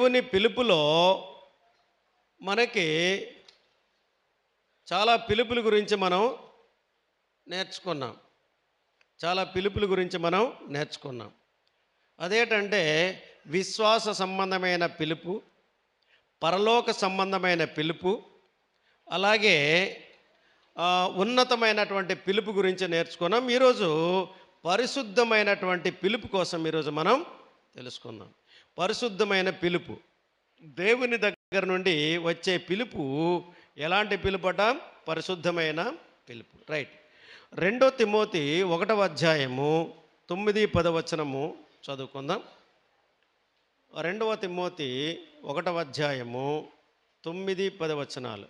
దేవుని పిలుపులో మనకి చాలా పిలుపుల గురించి మనం నేర్చుకున్నాం. చాలా పిలుపుల గురించి మనం నేర్చుకున్నాం. అదేంటంటే విశ్వాస సంబంధమైన పిలుపు పరలోక సంబంధమైన పిలుపు అలాగే ఉన్నతమైనటువంటి పిలుపు గురించి నేర్చుకున్నాం. ఈరోజు పరిశుద్ధమైనటువంటి పిలుపు కోసం ఈరోజు మనం తెలుసుకుందాం. పరిశుద్ధమైన పిలుపు. దేవుని దగ్గర నుండి వచ్చే పిలుపు ఎలాంటి పిలుపట పరిశుద్ధమైన పిలుపు. రైట్. రెండో తిమోతి ఒకటవ అధ్యాయము తొమ్మిది పదవచనము చదువుకుందాం. రెండవ తిమోతి ఒకటవ అధ్యాయము తొమ్మిది పదవచనాలు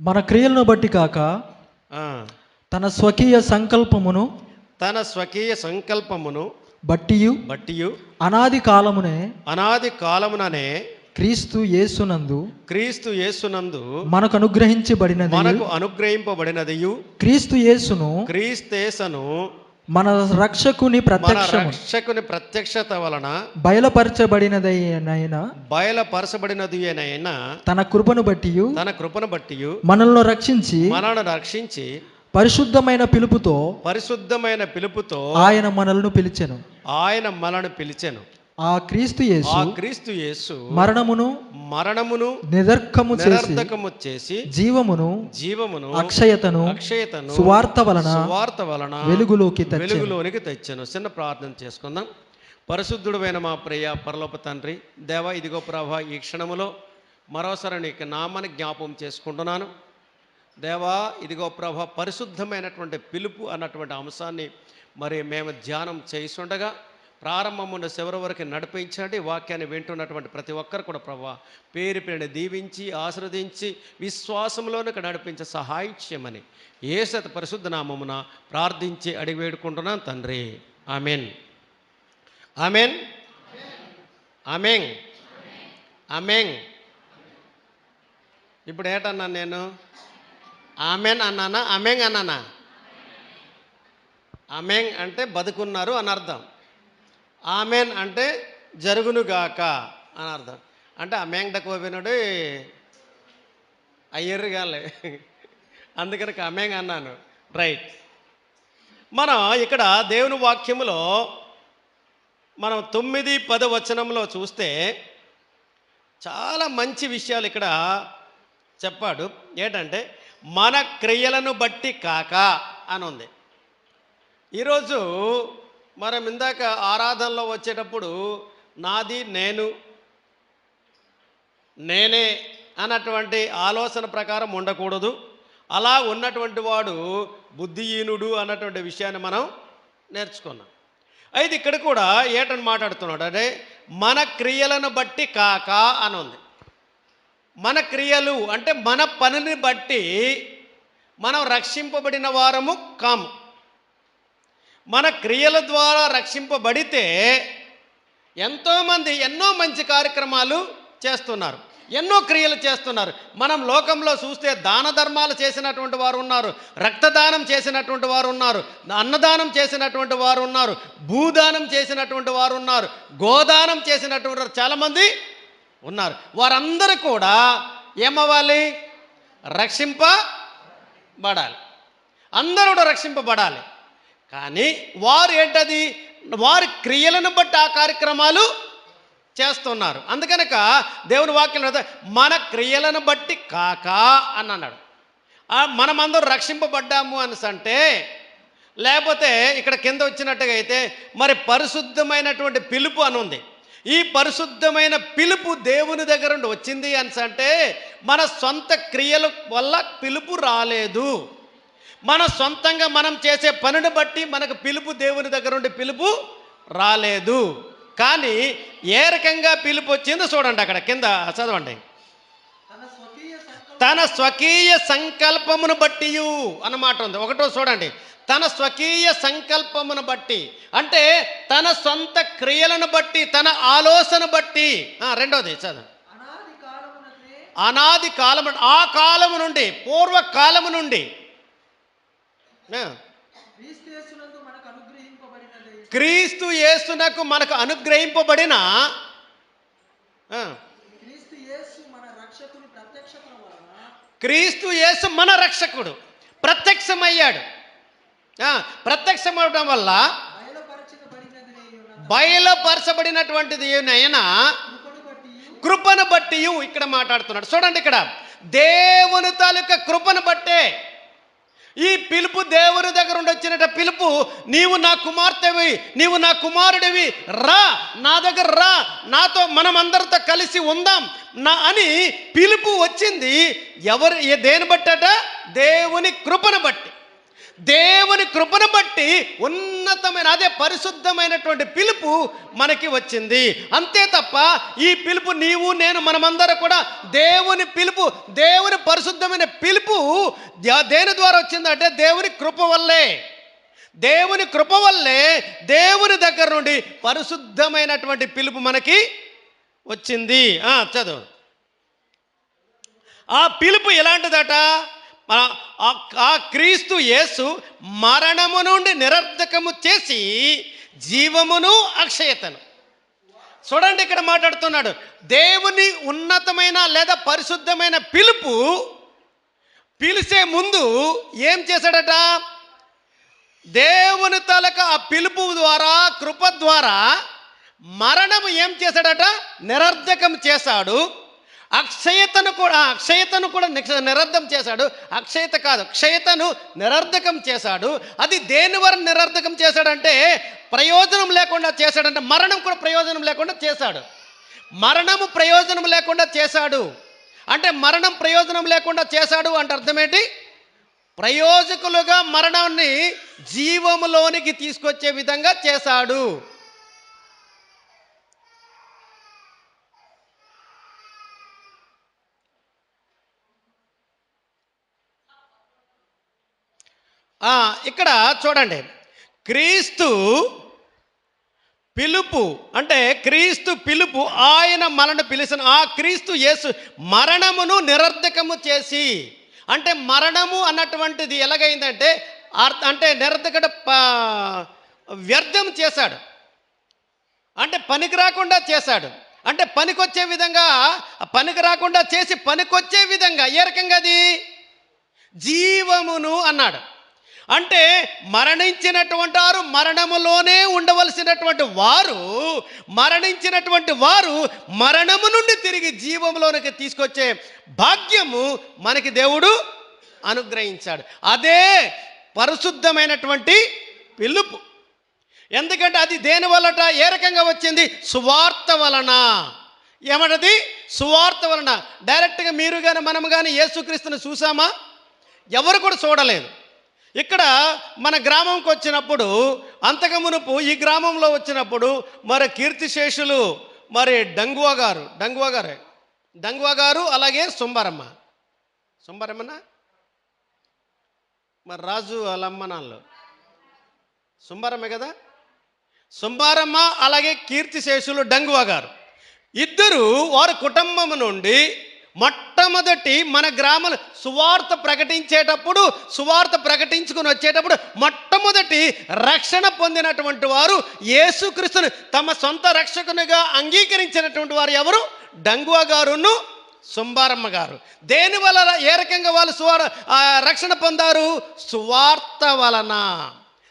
మన క్రియలను బట్టి కాక తన స్వకీయ సంకల్పమును తన స్వకీయ సంకల్పమును బట్టియు బట్టియు అనాది కాలమునే అనాది కాలముననే క్రీస్తు యేసునందు క్రీస్తు యేసునందు మనకు అనుగ్రహించబడినది మనకు అనుగ్రహింపబడినదియు. క్రీస్తు యేసును క్రీస్తేసను మన రక్షకుని మన ప్రత్యక్షము రక్షకుని ప్రత్యక్షత వలన బయలుపరచబడినదైన బయలుపరచబడినది అయినా తన కృపను బట్టియు తన కృపను బట్టి మనల్ని రక్షించి మనను రక్షించి పరిశుద్ధమైన పిలుపుతో పరిశుద్ధమైన పిలుపుతో ఆయన మనల్ని పిలిచెను. ఆయన మనను పిలిచెను. ఆ క్రీస్తు ఆ యేసు క్రీస్తు యేసు మరణమును మరణమును నిదర్కము చేసి నిరర్ధకము చేసి జీవమును జీవమును అక్షయతను అక్షయతను సువార్త వలన సువార్త వలన వెలుగులోకి వెలుగులోనికి తెచ్చాను. చిన్న ప్రార్థన చేసుకుందాం. పరిశుద్ధుడైన మా ప్రియ పరలోప తండ్రి దేవ ఇదిగో ప్రభా ఈ క్షణములో మరోసారి నీకు నామని జ్ఞాపం చేసుకుంటున్నాను. దేవా ఇదిగో ప్రభ పరిశుద్ధమైనటువంటి పిలుపు అన్నటువంటి అంశాన్ని మరి మేము ధ్యానం చేస్తుండగా ప్రారంభమున్న చివరి వరకు నడిపించండి. వాక్యాన్ని వింటున్నటువంటి ప్రతి ఒక్కరు కూడా ప్రభా పేరు పేరుని దీవించి ఆశ్రదించి విశ్వాసంలోనికి నడిపించే సహాయం చేయమని ఏసత పరిశుద్ధ నామమున ప్రార్థించి అడిగి వేడుకుంటున్నాను తండ్రి. ఆమెన్. ఆమెన్. ఆమెన్. ఆమెన్. ఇప్పుడు ఏటన్నా నేను? ఆమెన్ అన్నానా? అమెంగ్ అన్నానా? అమెంగ్ అంటే బతుకున్నారు అని అర్థం. ఆమెన్ అంటే జరుగునుగాక అని అర్థం. అంటే అమెంగ్ కోపినుడు అయ్యర్రు కాలే. అందుకని అమెంగ్ అన్నాను. రైట్. మనం ఇక్కడ దేవుని వాక్యములో మనం తొమ్మిది పద వచనంలో చూస్తే చాలా మంచి విషయాలు ఇక్కడ చెప్పాడు. ఏంటంటే మన క్రియలను బట్టి కాక అని ఉంది ఈరోజు మనం ఇందాక ఆరాధనలో వచ్చేటప్పుడు నాది నేను నేనే అన్నటువంటి ఆలోచన ప్రకారం ఉండకూడదు. అలా ఉన్నటువంటి వాడు బుద్ధిహీనుడు అన్నటువంటి విషయాన్ని మనం నేర్చుకున్నాం. అయితే ఇక్కడ కూడా ఏటని మాట్లాడుతున్నాడు అంటే మన క్రియలను బట్టి కాక అని ఉంది మన క్రియలు అంటే మన పనిని బట్టి మనం రక్షింపబడిన వారము కాము. మన క్రియల ద్వారా రక్షింపబడితే ఎంతోమంది ఎన్నో మంచి కార్యక్రమాలు చేస్తున్నారు ఎన్నో క్రియలు చేస్తున్నారు. మనం లోకంలో చూస్తే దాన ధర్మాలు చేసినటువంటి వారు ఉన్నారు రక్తదానం చేసినటువంటి వారు ఉన్నారు అన్నదానం చేసినటువంటి వారు ఉన్నారు భూదానం చేసినటువంటి వారు ఉన్నారు గోదానం చేసినటువంటి వారు చాలామంది ఉన్నారు. వారందరూ కూడా ఏమవ్వాలి? రక్షింపబడాలి. అందరూ కూడా రక్షింపబడాలి. కానీ వారు ఏంటది? వారి క్రియలను బట్టి ఆ కార్యక్రమాలు చేస్తున్నారు. అందుకనక దేవుని వాక్యం మన క్రియలను బట్టి కాక అని అన్నాడు. మనమందరూ రక్షింపబడ్డాము అని అంటే లేకపోతే ఇక్కడ కింద వచ్చినట్టుగా అయితే మరి పరిశుద్ధమైనటువంటి పిలుపు అని ఉంది. ఈ పరిశుద్ధమైన పిలుపు దేవుని దగ్గర నుండి వచ్చింది అని అంటే మన సొంత క్రియల వల్ల పిలుపు రాలేదు. మన సొంతంగా మనం చేసే పనిని బట్టి మనకు పిలుపు దేవుని దగ్గర నుండి పిలుపు రాలేదు. కానీ ఏ రకంగా పిలుపు వచ్చిందో చూడండి అక్కడ కింద చదవండి. తన స్వకీయ సంకల్పమును బట్టి అన్నమాట ఉంది. ఒకటో చూడండి. తన స్వకీయ సంకల్పమును బట్టి అంటే తన సొంత క్రియలను బట్టి తన ఆలోచన బట్టి రెండోది చదువు. అనాది కాలము ఆ కాలము నుండి పూర్వ కాలము నుండి క్రీస్తు యేసునకు మనకు అనుగ్రహింపబడిన క్రీస్తు యేసు మన రక్షకుడు ప్రత్యక్షమయ్యాడు. ప్రత్యక్షం అవడం వల్ల బయలుపరచబడినటువంటిది ఏమైనా కృపను బట్టి ఇక్కడ మాట్లాడుతున్నాడు. చూడండి ఇక్కడ. దేవుని తాలూకా కృపను బట్టే ఈ పిలుపు దేవుని దగ్గర ఉండి వచ్చినట పిలుపు. నీవు నా కుమార్తెవి నీవు నా కుమారుడివి. రా నా దగ్గర రా. నాతో మనం అందరితో కలిసి ఉందాం. నా అని పిలుపు వచ్చింది. ఎవరు ఏ- దేని బట్టట? దేవుని కృపను బట్టి. దేవుని కృపను బట్టి ఉన్నతమైన అదే పరిశుద్ధమైనటువంటి పిలుపు మనకి వచ్చింది. అంతే తప్ప ఈ పిలుపు నీవు నేను మనమందరం కూడా దేవుని పిలుపు దేవుని పరిశుద్ధమైన పిలుపు దేని ద్వారా వచ్చిందంటే దేవుని కృప వల్లే. దేవుని కృప వల్లే దేవుని దగ్గర నుండి పరిశుద్ధమైనటువంటి పిలుపు మనకి వచ్చింది. చదువు. ఆ పిలుపు ఎలాంటిదట? మన- ఆ- క్రీస్తు యేసు మరణము నుండి నిరర్ధకము చేసి జీవమును అక్షయతను. చూడండి ఇక్కడ మాట్లాడుతున్నాడు. దేవుని ఉన్నతమైన లేదా పరిశుద్ధమైన పిలుపు పిలిచే ముందు ఏం చేశాడట? దేవుని తలక ఆ పిలుపు ద్వారా కృప ద్వారా మరణము ఏం చేశాడట? నిరర్ధకం చేశాడు. అక్షయతను కూడా అక్షయతను కూడా నిక్ష- నిరర్ధం చేశాడు. అక్షయత కాదు క్షయతను నిరర్ధకం చేశాడు. అది దేని వరకు నిరర్ధకం చేశాడంటే ప్రయోజనం లేకుండా చేశాడంటే మరణం కూడా ప్రయోజనం లేకుండా చేశాడు. మరణము ప్రయోజనం లేకుండా చేశాడు. అంటే మరణం ప్రయోజనం లేకుండా చేశాడు అంటే అర్థమేంటి ప్రయోజకులుగా మరణాన్ని జీవములోనికి తీసుకొచ్చే విధంగా చేశాడు. ఇక్కడ చూడండి. క్రీస్తు పిలుపు అంటే క్రీస్తు పిలుపు ఆయన మనను పిలిచిన ఆ క్రీస్తు యేసు మరణమును నిరర్ధకము చేసి అంటే మరణము అన్నటువంటిది ఎలాగైందంటే అర్థ అంటే నిరర్ధకట ప- వ్యర్థం చేశాడు. అంటే పనికి రాకుండా చేశాడు. అంటే పనికొచ్చే విధంగా పనికి రాకుండా చేసి పనికొచ్చే విధంగా ఏ రకంగా అది? జీవమును అన్నాడు. అంటే మరణించినటువంటి వారు మరణములోనే ఉండవలసినటువంటి వారు మరణించినటువంటి వారు మరణము నుండి తిరిగి జీవంలోనికి తీసుకొచ్చే భాగ్యము మనకి దేవుడు అనుగ్రహించాడు. అదే పరిశుద్ధమైనటువంటి పిలుపు. ఎందుకంటే అది దేని వలట? ఏ రకంగా వచ్చింది? సువార్త వలన. ఏమన్నది? సువార్త వలన. డైరెక్ట్గా మీరు కానీ మనము కానీ యేసుక్రీస్తుని చూసామా? ఎవరు కూడా చూడలేదు. ఇక్కడ మన గ్రామంకి వచ్చినప్పుడు అంతకమునుపు ఈ గ్రామంలో వచ్చినప్పుడు మరి కీర్తిశేషులు మరి డంగువా గారు డంగువా గారే డంగువా గారు అలాగే సుంబరమ్మ సుంబరమ్మన మరి రాజు వాళ్ళమ్మనాళ్ళు. సుంబారమ్మ కదా? సుంబారమ్మ అలాగే కీర్తిశేషులు డంగువా గారు. ఇద్దరు వారి కుటుంబం నుండి మొట్టమొదటి మన గ్రామంలో సువార్త ప్రకటించేటప్పుడు సువార్త ప్రకటించుకుని వచ్చేటప్పుడు మొట్టమొదటి రక్షణ పొందినటువంటి వారు యేసుక్రీస్తుని తమ సొంత రక్షకునిగా అంగీకరించినటువంటి వారు ఎవరు? డంగువా గారును సుంబారమ్మ గారు. దేని వలన ఏ రకంగా వాళ్ళు సువార్ రక్షణ పొందారు? సువార్త వలన.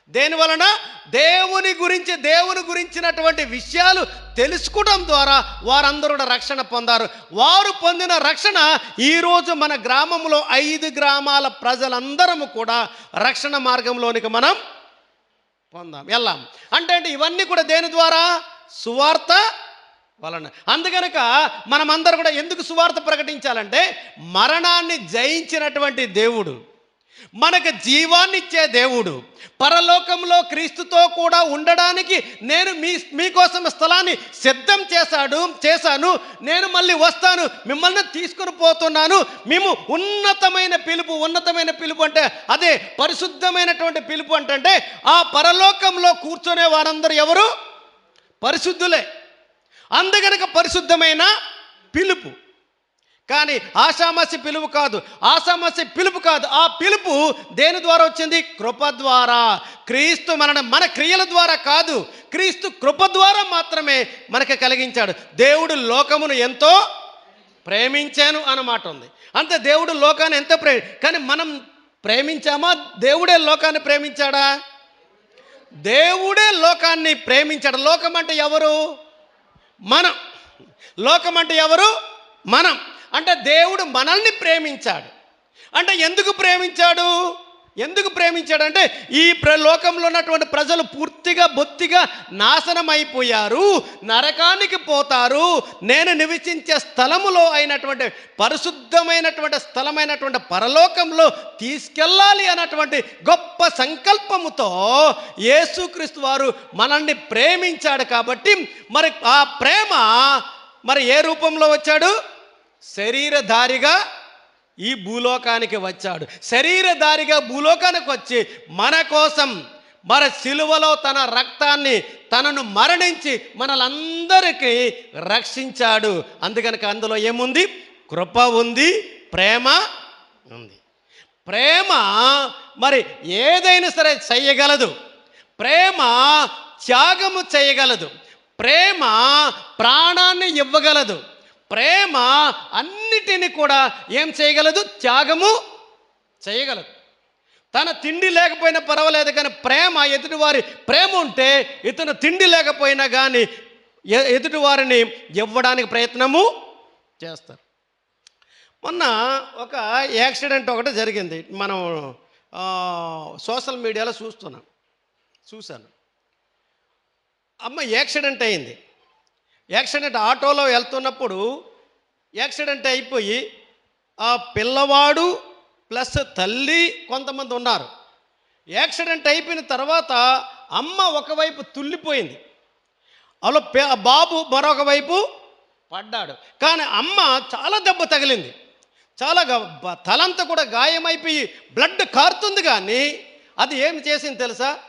దేని వలన? దేవుని గురించి దేవుని గురించినటువంటి విషయాలు తెలుసుకోవడం ద్వారా వారందరూ కూడా రక్షణ పొందారు. వారు పొందిన రక్షణ ఈరోజు మన గ్రామంలో ఐదు గ్రామాల ప్రజలందరము కూడా రక్షణ మార్గంలోనికి మనం పొందాం. వెళ్ళాం అంటే అంటే ఇవన్నీ కూడా దేని ద్వారా? సువార్త వలన. అందుకనక మనమందరం కూడా ఎందుకు సువార్త ప్రకటించాలంటే మరణాన్ని జయించినటువంటి దేవుడు మనకు జీవాన్నిచ్చే దేవుడు. పరలోకంలో క్రీస్తుతో కూడా ఉండడానికి నేను మీ మీకోసం స్థలాన్ని సిద్ధం చేశాడు చేశాను. నేను మళ్ళీ వస్తాను మిమ్మల్ని తీసుకుని పోతున్నాను. మేము ఉన్నతమైన పిలుపు ఉన్నతమైన పిలుపు అంటే అదే పరిశుద్ధమైనటువంటి పిలుపు అంటే ఆ పరలోకంలో కూర్చునే వారందరూ ఎవరు? పరిశుద్ధులే. అందుగనక పరిశుద్ధమైన పిలుపు. కానీ ఆషామసి పిలుపు కాదు ఆషామసి పిలుపు కాదు. ఆ పిలుపు దేని ద్వారా వచ్చింది? కృప ద్వారా. క్రీస్తు మన మన క్రియల ద్వారా కాదు. క్రీస్తు కృప ద్వారా మాత్రమే మనకి కలిగించాడు. దేవుడు లోకమును ఎంతో ప్రేమించాను అన్నమాట ఉంది. అంతే దేవుడు లోకాన్ని ఎంతో ప్రే కానీ మనం ప్రేమించామా? దేవుడే లోకాన్ని ప్రేమించాడా? దేవుడే లోకాన్ని ప్రేమించాడు. లోకం అంటే ఎవరు? మనం. లోకం అంటే ఎవరు? మనం. అంటే దేవుడు మనల్ని ప్రేమించాడు. అంటే ఎందుకు ప్రేమించాడు? ఎందుకు ప్రేమించాడు అంటే ఈ ప్రలోకంలో ఉన్నటువంటి ప్రజలు పూర్తిగా బొత్తిగా నాశనం అయిపోయారు నరకానికి పోతారు. నేను నివసించే స్థలములో అయినటువంటి పరిశుద్ధమైనటువంటి స్థలమైనటువంటి పరలోకంలో తీసుకెళ్ళాలి అన్నటువంటి గొప్ప సంకల్పముతో యేసుక్రీస్తు వారు మనల్ని ప్రేమించాడు కాబట్టి మరి ఆ ప్రేమ మరి ఏ రూపంలో వచ్చాడు? శరీరధారిగా ఈ భూలోకానికి వచ్చాడు. శరీరధారిగా భూలోకానికి వచ్చి మన కోసం మన శిలువలో తన రక్తాన్ని తనను మరణించి మనలందరికీ రక్షించాడు. అందుకనక అందులో ఏముంది? కృప ఉంది ప్రేమ ఉంది. ప్రేమ మరి ఏదైనా సరే చేయగలదు. ప్రేమ త్యాగము చేయగలదు. ప్రేమ ప్రాణాన్ని ఇవ్వగలదు. ప్రేమ అన్నిటిని కూడా ఏం చేయగలదు? త్యాగము చేయగలదు. తన తిండి లేకపోయినా పర్వాలేదు కానీ ప్రేమ ఎదుటివారి ప్రేమ ఉంటే ఇతను తిండి లేకపోయినా కానీ ఎ- ఎదుటివారిని ఇవ్వడానికి ప్రయత్నము చేస్తారు. మొన్న ఒక యాక్సిడెంట్ ఒకటి జరిగింది. మనం సోషల్ మీడియాలో చూస్తున్నాం. చూశాను. అమ్మ యాక్సిడెంట్ అయింది. యాక్సిడెంట్ ఆటోలో వెళ్తున్నప్పుడు యాక్సిడెంట్ అయిపోయి ఆ పిల్లవాడు ప్లస్ తల్లి కొంతమంది ఉన్నారు. యాక్సిడెంట్ అయిపోయిన తర్వాత అమ్మ ఒకవైపు తుల్లిపోయింది. అలా పే- బాబు మరొక వైపు పడ్డాడు. కానీ అమ్మ చాలా దెబ్బ తగిలింది. చాలా తలంతా కూడా గాయమైపోయి బ్లడ్ కారుతుంది కానీ అది ఏమి చేసింది తెలుసా?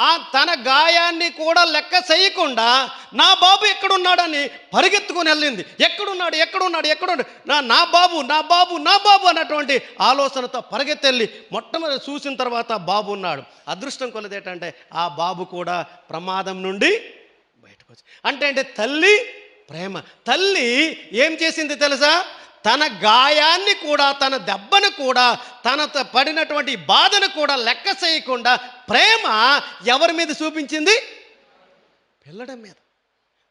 ఆ తన గాయాన్ని కూడా లెక్క చేయకుండా నా బాబు ఎక్కడున్నాడని పరిగెత్తుకొని వెళ్ళింది. ఎక్కడున్నాడు? ఎక్కడున్నాడు? ఎక్కడున్నాడు? నా నా బాబు నా బాబు నా బాబు అన్నటువంటి ఆలోచనతో పరిగెత్తెళ్ళి మొట్టమొదటి చూసిన తర్వాత బాబు ఉన్నాడు. అదృష్టం కొలది ఏంటంటే ఆ బాబు కూడా ప్రమాదం నుండి బయటకు వచ్చి అంటే అంటే తల్లి ప్రేమ. తల్లి ఏం చేసింది తెలుసా? తన గాయాన్ని కూడా తన దెబ్బను కూడా తన పడినటువంటి బాధను కూడా లెక్క చేయకుండా ప్రేమ ఎవరి మీద చూపించింది? పిల్లడం మీద.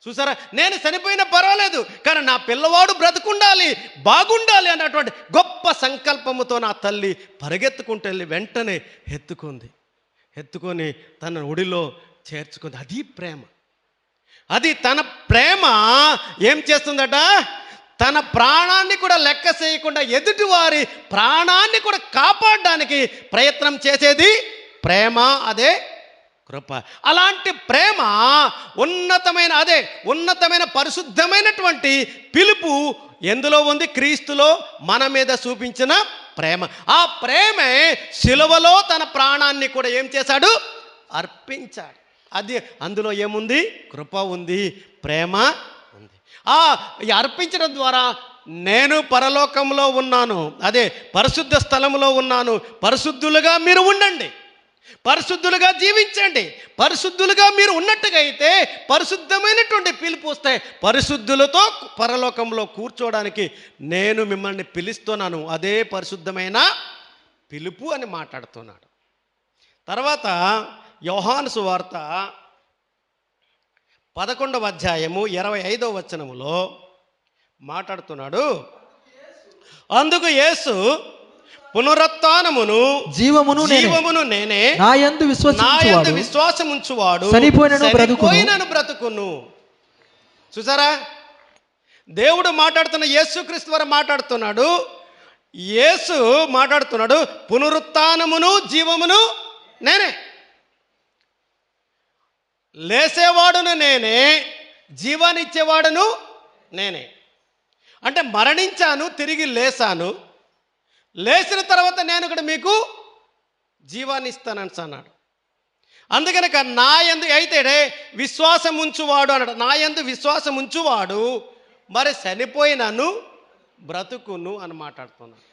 చూసారా? నేను చనిపోయినా పర్వాలేదు కానీ నా పిల్లవాడు బ్రతుకుండాలి బాగుండాలి అన్నటువంటి గొప్ప సంకల్పముతో నా తల్లి పరిగెత్తుకుంటూ వెళ్ళి వెంటనే ఎత్తుకుంది ఎత్తుకొని తన ఒడిలో చేర్చుకుంది. అది ప్రేమ. అది తన ప్రేమ ఏం చేస్తుందట? తన ప్రాణాన్ని కూడా లెక్క చేయకుండా ఎదుటివారి ప్రాణాన్ని కూడా కాపాడడానికి ప్రయత్నం చేసేది ప్రేమ అదే కృప. అలాంటి ప్రేమ ఉన్నతమైన అదే ఉన్నతమైన పరిశుద్ధమైనటువంటి పిలుపు ఎందులో ఉంది? క్రీస్తులో మన మీద చూపించిన ప్రేమ. ఆ ప్రేమే శిలువలో తన ప్రాణాన్ని కూడా ఏం చేశాడు? అర్పించాడు. అది అందులో ఏముంది? కృప ఉంది. ప్రేమ ఆ అర్పించడం ద్వారా నేను పరలోకంలో ఉన్నాను. అదే పరిశుద్ధ స్థలంలో ఉన్నాను. పరిశుద్ధులుగా మీరు ఉండండి. పరిశుద్ధులుగా జీవించండి. పరిశుద్ధులుగా మీరు ఉన్నట్టుగా అయితే పరిశుద్ధమైనటువంటి పిలుపు వస్తే పరిశుద్ధులతో పరలోకంలో కూర్చోవడానికి నేను మిమ్మల్ని పిలుస్తున్నాను. అదే పరిశుద్ధమైన పిలుపు అని మాట్లాడుతున్నాడు. తర్వాత యోహాను సువార్త పదకొండవ అధ్యాయము ఇరవై ఐదవ వచనములో మాట్లాడుతున్నాడు. అందుకు యేసు పునరుత్నమును జీవమును జీవమును నేనే నా యందు నా యందు విశ్వసించువాడు విశ్వాసం ఉంచువాడు చనిపోయినను బ్రతుకును. చనిపోయినను బ్రతుకును. చూసారా? దేవుడు మాట్లాడుతున్న యేసుక్రీస్తు వారు మాట్లాడుతున్నాడు. యేసు మాట్లాడుతున్నాడు పునరుత్నమును జీవమును నేనే. లేసేవాడును నేనే జీవాన్నిచ్చేవాడును నేనే. అంటే మరణించాను తిరిగి లేసాను లేచిన తర్వాత నేను ఇక్కడ మీకు జీవాన్ని ఇస్తానని అన్నాడు అందుకనక నా ఎందు అయితే విశ్వాసం ఉంచువాడు అన్నాడు. నా ఎందు విశ్వాసం ఉంచువాడు మరి చనిపోయినను బ్రతుకును అని మాట్లాడుతున్నాడు.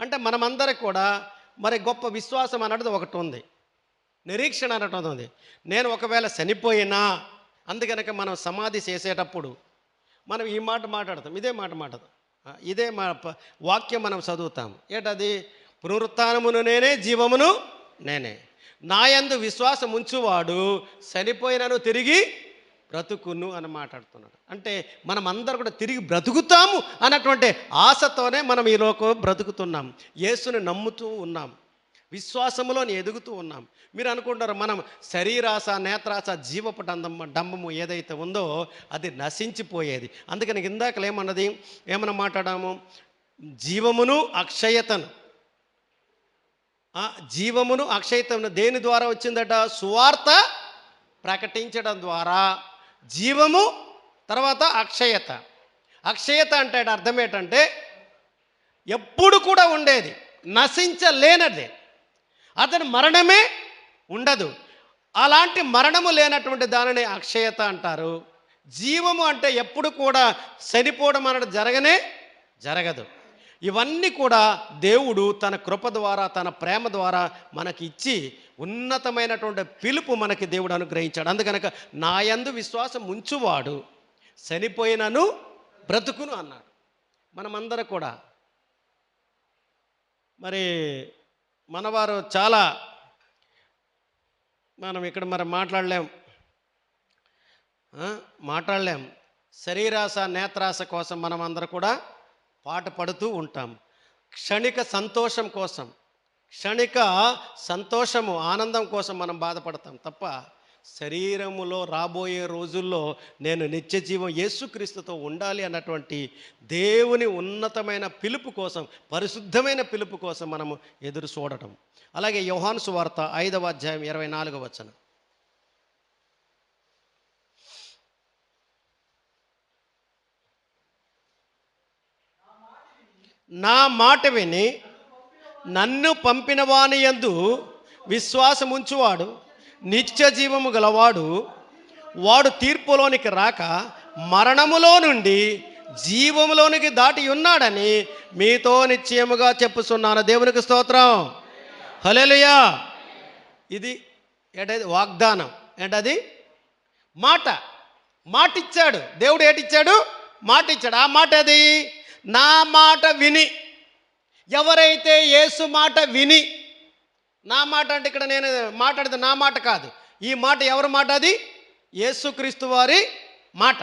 అంటే మనమందరికి కూడా మరి గొప్ప విశ్వాసం అన్నది ఒకటి ఉంది. నిరీక్షణ అనటం ఉంది నేను ఒకవేళ చనిపోయినా అందుకనక మనం సమాధి చేసేటప్పుడు మనం ఈ మాట మాట్లాడతాం ఇదే మాట మాట్లాడతాం. ఇదే మా వాక్యం మనం చదువుతాం ఏటది? పునరుత్నమును నేనే జీవమును నేనే. నాయందు విశ్వాసం ఉంచువాడు చనిపోయినను తిరిగి బ్రతుకును అని మాట్లాడుతున్నాడు. అంటే మనం అందరు కూడా తిరిగి బ్రతుకుతాము అన్నటువంటి ఆశతోనే మనం ఈ లోకం బ్రతుకుతున్నాం. యేసుని నమ్ముతూ ఉన్నాం. విశ్వాసములో ఎదుగుతూ ఉన్నాం. మీరు అనుకుంటారు మనం శరీరాస నేత్రాస జీవపు డంబం డంబము ఏదైతే ఉందో అది నశించిపోయేది. అందుకని ఇందాకలు ఏమన్నది? ఏమన్నా మాట్లాడాము? జీవమును అక్షయతను. జీవమును అక్షయతను దేని ద్వారా వచ్చిందట? సువార్త ప్రకటించడం ద్వారా. జీవము తర్వాత అక్షయత. అక్షయత అంటే అర్థం ఏంటంటే ఎప్పుడు కూడా ఉండేది నశించలేనది. అతని మరణమే ఉండదు. అలాంటి మరణము లేనటువంటి దానిని అక్షయత అంటారు. జీవము అంటే ఎప్పుడు కూడా చనిపోవడం అనేది జరగనే జరగదు. ఇవన్నీ కూడా దేవుడు తన కృప ద్వారా తన ప్రేమ ద్వారా మనకి ఇచ్చి ఉన్నతమైనటువంటి పిలుపు మనకి దేవుడు అనుగ్రహించాడు. అందుకనక నాయందు విశ్వాసం ఉంచువాడు. చనిపోయినను బ్రతుకును అన్నాడు. మనమందరం కూడా. మరి మనవారు చాలా మనం ఇక్కడ మరి మాట్లాడలేం. మాట్లాడలేం. శరీరాశ నేత్రాస కోసం మనం అందరూ కూడా పాట పడుతూ ఉంటాం. క్షణిక సంతోషం కోసం క్షణిక సంతోషము ఆనందం కోసం మనం బాధపడతాం తప్ప శరీరములో రాబోయే రోజుల్లో నేను నిత్య జీవం యేసుక్రీస్తుతో ఉండాలి అన్నటువంటి దేవుని ఉన్నతమైన పిలుపు కోసం పరిశుద్ధమైన పిలుపు కోసం మనము ఎదురు చూడటం. అలాగే యోహాను సువార్త ఐదవ అధ్యాయం ఇరవై నాలుగవ వచనం. నా మాట విని నన్ను పంపిన వాని యందు విశ్వాసముంచువాడు. నిత్య జీవము గలవాడు వాడు తీర్పులోనికి రాక మరణములో నుండి జీవములోనికి దాటి ఉన్నాడని మీతో నిశ్చయముగా చెప్పుచున్నాను. దేవునికి స్తోత్రం. హల్లెలూయా. ఇది ఏంటది? వాగ్దానం. ఏంటది? మాట. మాటిచ్చాడు. దేవుడు ఏటిచ్చాడు? మాట ఇచ్చాడు ఆ మాట అది నా మాట విని. ఎవరైతే యేసు మాట విని నా మాట అంటే ఇక్కడ నేను మాట్లాడితే నా మాట కాదు. ఈ మాట ఎవరి మాట అది? యేసుక్రీస్తు వారి మాట.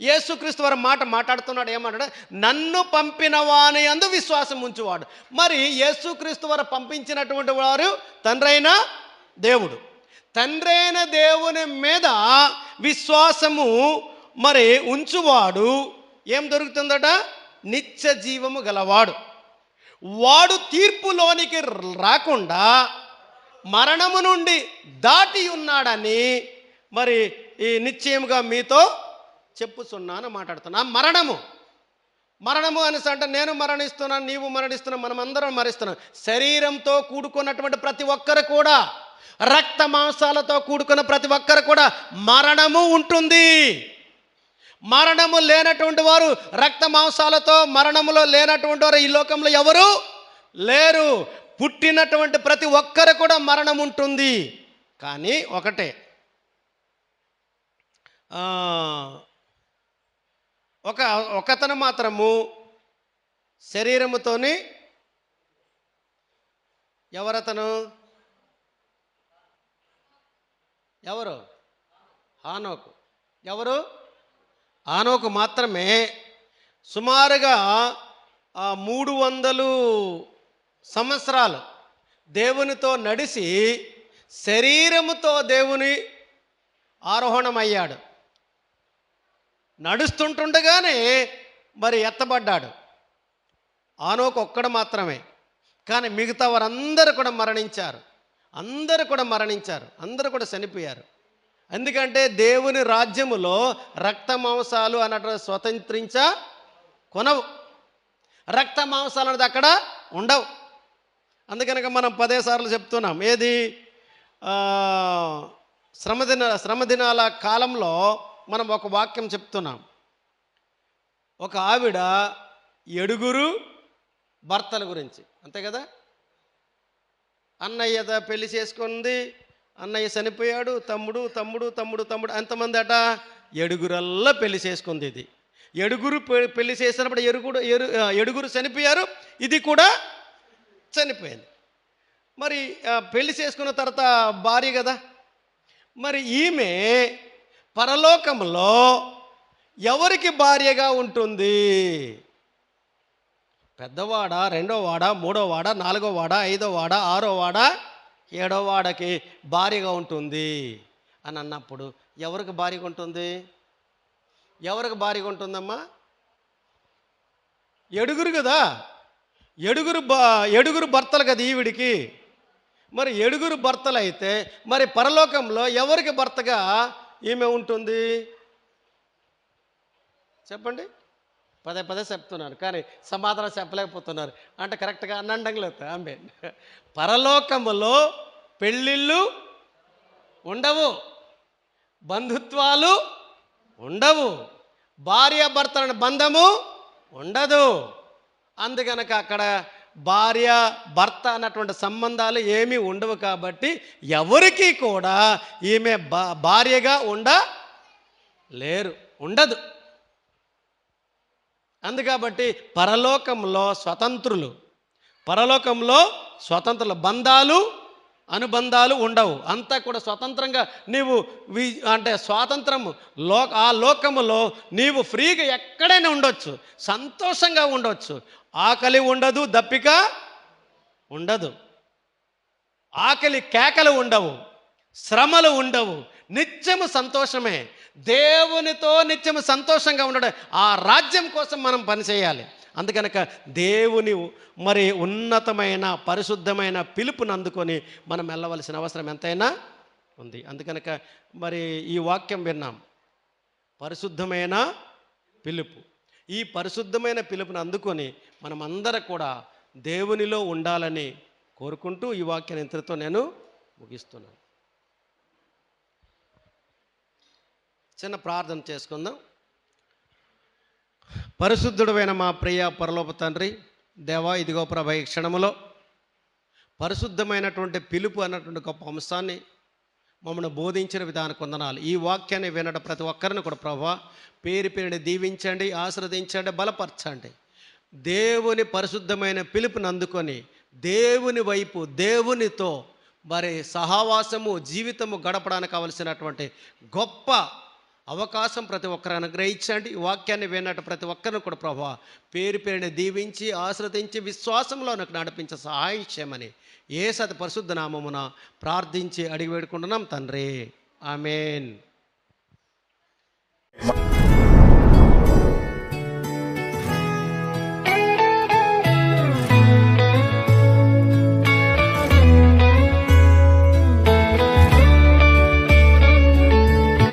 యేసుక్రీస్తు వారి మాట మాట్లాడుతున్నాడు ఏమంటాడు నన్ను పంపిన వాని అందు విశ్వాసం ఉంచువాడు. మరి యేసుక్రీస్తు వారు పంపించినటువంటి వారు తండ్రైన దేవుడు. తండ్రైన దేవుని మీద విశ్వాసము మరి ఉంచువాడు. ఏం దొరుకుతుందట? నిత్య జీవము గలవాడు. వాడు తీర్పులోనికి రాకుండా మరణము నుండి దాటి ఉన్నాడని మరి ఈ నిశ్చయముగా మీతో చెప్పుచున్నాను మాట్లాడుతున్నా. మరణము. మరణము అనేసి అంటే నేను మరణిస్తున్నాను నీవు మరణిస్తున్నావు మనమందరం మరణిస్తున్నాం. శరీరంతో కూడుకున్నటువంటి ప్రతి ఒక్కరు కూడా రక్త మాంసాలతో కూడుకున్న ప్రతి ఒక్కరు కూడా మరణము ఉంటుంది. మరణము లేనటువంటి వారు రక్త మాంసాలతో మరణములో లేనటువంటి వారు ఈ లోకంలో ఎవరు లేరు. పుట్టినటువంటి ప్రతి ఒక్కరు కూడా మరణం ఉంటుంది. కానీ ఒకటే. ఒక ఒకతను మాత్రము శరీరముతోని ఎవరతను? ఎవరు? ఆనోకు ఎవరు? ఆనోకు మాత్రమే. సుమారుగా మూడు వందలు సంవత్సరాలు దేవునితో నడిచి శరీరముతో దేవుని ఆరోహణమయ్యాడు. నడుస్తుంటుండగానే మరి ఎత్తబడ్డాడు. ఆనోకు ఒక్కడు మాత్రమే కానీ మిగతా వారందరూ కూడా మరణించారు. అందరూ కూడా మరణించారు. అందరూ కూడా చనిపోయారు. ఎందుకంటే దేవుని రాజ్యములో రక్త మాంసాలు అన్నట్టు స్వతంత్రించ కొనవు. రక్త మాంసాలు అన్నది అక్కడ ఉండవు. అందుకనక మనం పదే సార్లు చెప్తున్నాం. ఏది? శ్రమదిన శ్రమదినాల కాలంలో మనం ఒక వాక్యం చెప్తున్నాం. ఒక ఆవిడ ఏడుగురు భర్తల గురించి. అంతే కదా? అన్నయ్య పెళ్ళి చేసుకుంది అన్నయ్య చనిపోయాడు తమ్ముడు తమ్ముడు తమ్ముడు తమ్ముడు ఎంతమంది అట? ఏడుగురల్లా పెళ్ళి చేసుకుంది ఇది. ఏడుగురు పె- పెళ్ళి చేసినప్పుడు ఎరుగుడు ఎరు ఎడుగురు ఏడుగురు చనిపోయారు ఇది కూడా చనిపోయింది. మరి పెళ్ళి చేసుకున్న తర్వాత భార్య కదా? మరి ఈమె పరలోకంలో ఎవరికి భార్యగా ఉంటుంది? పెద్దవాడ రెండో వాడ మూడో వాడ నాలుగో వాడ ఐదో వాడ ఆరో వాడ ఏడో వాడకి భార్యగా ఉంటుంది. అని అన్నప్పుడు ఎవరికి భార్యగా ఉంటుంది? ఎవరికి భార్యగా ఉంటుందమ్మా? ఏడుగురు కదా? ఏడుగురు బ ఏడుగురు భర్తలు కదా ఈవిడికి? మరి ఏడుగురు భర్తలు అయితే మరి పరలోకంలో ఎవరికి భర్తగా ఈమె ఉంటుంది? చెప్పండి. పదే పదే చెప్తున్నారు కానీ సమాధానం చెప్పలేకపోతున్నారు. అంటే కరెక్ట్గా అన్నండం లేదు ఆమె. పరలోకములో పెళ్ళిళ్ళు ఉండవు బంధుత్వాలు ఉండవు భార్య భర్తల బంధము ఉండదు. అందుకనక అక్కడ భార్య భర్త అన్నటువంటి సంబంధాలు ఏమీ ఉండవు కాబట్టి ఎవరికి కూడా ఈమె భార్యగా ఉండ లేరు ఉండదు. అందుకాబట్టి పరలోకంలో స్వతంత్రులు పరలోకంలో స్వతంత్రులు బంధాలు అనుబంధాలు ఉండవు. అంతా కూడా స్వతంత్రంగా నీవు అంటే స్వాతంత్రము లో ఆ లోకములో నీవు ఫ్రీగా ఎక్కడైనా ఉండొచ్చు. సంతోషంగా ఉండొచ్చు. ఆకలి ఉండదు దప్పిక ఉండదు. ఆకలి కేకలు ఉండవు శ్రమలు ఉండవు. నిత్యము సంతోషమే. దేవునితో నిత్యము సంతోషంగా ఉండడం ఆ రాజ్యం కోసం మనం పనిచేయాలి అందుకనక దేవుని మరి ఉన్నతమైన పరిశుద్ధమైన పిలుపును అందుకొని మనం వెళ్ళవలసిన అవసరం ఎంతైనా ఉంది. అందుకనక మరి ఈ వాక్యం విన్నాం. పరిశుద్ధమైన పిలుపు. ఈ పరిశుద్ధమైన పిలుపును అందుకొని మనం కూడా దేవునిలో ఉండాలని కోరుకుంటూ ఈ వాక్యాన్ని ఇంతటితో నేను ముగిస్తున్నాను. చిన్న ప్రార్థన చేసుకుందాం. పరిశుద్ధుడమైన మా ప్రియ పరలోప తండ్రి దేవా ఇదిగో ప్రభ ఈ క్షణములో పరిశుద్ధమైనటువంటి పిలుపు అన్నటువంటి గొప్ప అంశాన్ని మమ్మల్ని బోధించిన విధాన కొందనాలు ఈ వాక్యాన్ని వినడం ప్రతి ఒక్కరిని కూడా ప్రభా పేరు పేరుని దీవించండి ఆశ్రదించండి బలపరచండి. దేవుని పరిశుద్ధమైన పిలుపుని అందుకొని దేవుని వైపు దేవునితో మరి సహవాసము జీవితము గడపడానికి కావలసినటువంటి గొప్ప అవకాశం ప్రతి ఒక్కరు అనుగ్రహించండి. ఈ వాక్యాన్ని విన్నట్టు ప్రతి ఒక్కరిని కూడా ప్రభా పేరు పేరుని దీవించి ఆశ్రదించి విశ్వాసంలో నాకు నడిపించే సహాయం చేయమని ఏ సతి పరిశుద్ధ నామమున ప్రార్థించి అడిగి వేడుకుంటున్నాం తండ్రి. ఆమెన్.